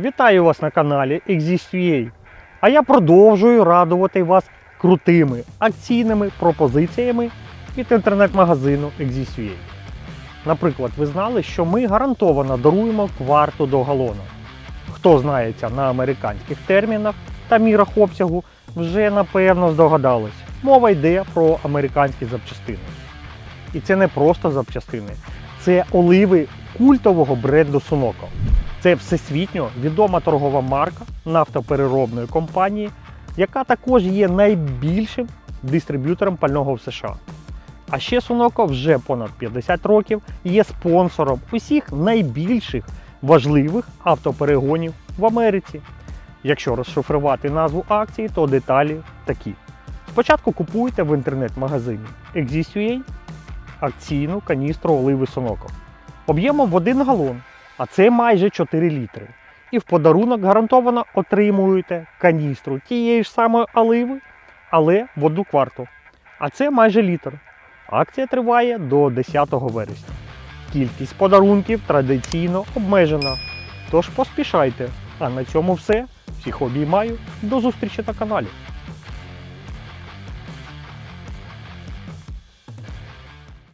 Вітаю вас на каналі Exist.ua. А я продовжую радувати вас крутими акційними пропозиціями від інтернет-магазину Exist.ua. Наприклад, ви знали, що ми гарантовано даруємо кварту до галона. Хто знається на американських термінах та мірах обсягу, вже напевно здогадались. Мова йде про американські запчастини. І це не просто запчастини, це оливи культового бренду Sunoco. Це всесвітньо відома торгова марка нафтопереробної компанії, яка також є найбільшим дистриб'ютором пального в США. А ще Sunoco вже понад 50 років є спонсором усіх найбільших важливих автоперегонів в Америці. Якщо розшифрувати назву акції, то деталі такі. Спочатку купуйте в інтернет-магазині Exist.ua акційну каністру оливи Sunoco об'ємом в 1 галон, а це майже 4 літри. І в подарунок гарантовано отримуєте каністру тієї ж самої оливи, але в одну кварту. А це майже літр. Акція триває до 10 вересня. Кількість подарунків традиційно обмежена. Тож поспішайте. А на цьому все. Всіх обіймаю. До зустрічі на каналі.